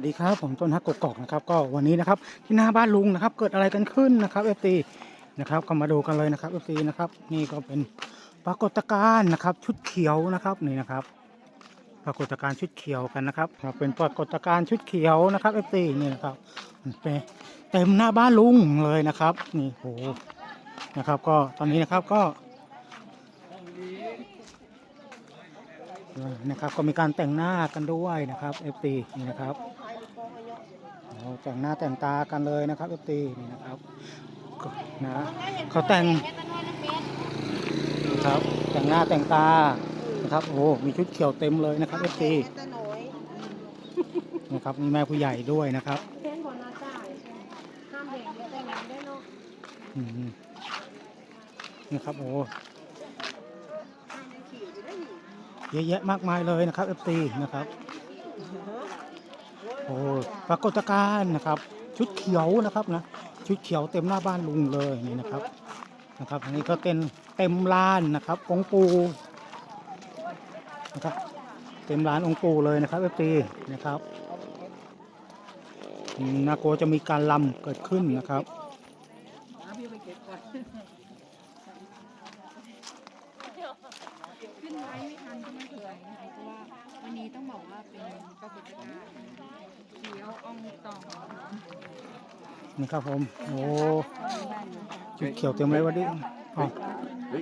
สวัสดีครับผมต้นฮักกกอกนะครับก็วันนี้นะครับที่หน้าบ้านลุงนะครับ เกิดอะไรกันขึ้นนะครับเอฟซีนะครับก็มาดูกันเลยนะครับเอฟซีนะครับนี่ก็เป็นปรากฏการณ์นะครับ ชุดเขียวนะครับนี่นะครับ ปรากฏการณ์ชุดเขียวกันนะครับครับเป็นปรากฏการณ์ชุดเขียวนะครับเอฟซีนี่นะครับมันเป็นเต็มหน้าบ้านลุงเลยนะครับ นี่โหนะครับ ก็ตอนนี้นะครับก็นะครับก็มีการแต่งหน้ากันด้วยนะครับเอฟซีนี่นะครับ แต่งหน้าแต่งตากันเลยนะครับเอฟตีนี่นะครับนะเขาแต่งนะครับแต่งหน้าแต่งตานะครับโอ้มีชุดเขียวเต็มเลยนะครับเอฟตีนะครับมีแม่ผู้ใหญ่ด้วยนะครับนี่ครับโอ้เยอะแยะมากมายเลยนะครับเอฟซีนะครับ โอ้ปรากฏการณ์นะครับ ชุดเขียวนะครับนะชุดเขียวเต็มหน้าบ้านลุงเลยนี่นะครับนะครับอันนี้ก็เต็มเต็มลานนะครับองปูนะครับเต็มร้านองปูเลยนะครับเอฟซีนะครับน่ากจะมีการลำเกิดขึ้นนะครับขึ้นไว้ไม่ทันก็ไม่เป็นไรนะคะเพราะว่าวันนี้ต้องบอกว่าเป็นปรากฏการณ์ นี่ครับผม โอ้ชุดเขียวเต็มเลยวันนี้อ๋อ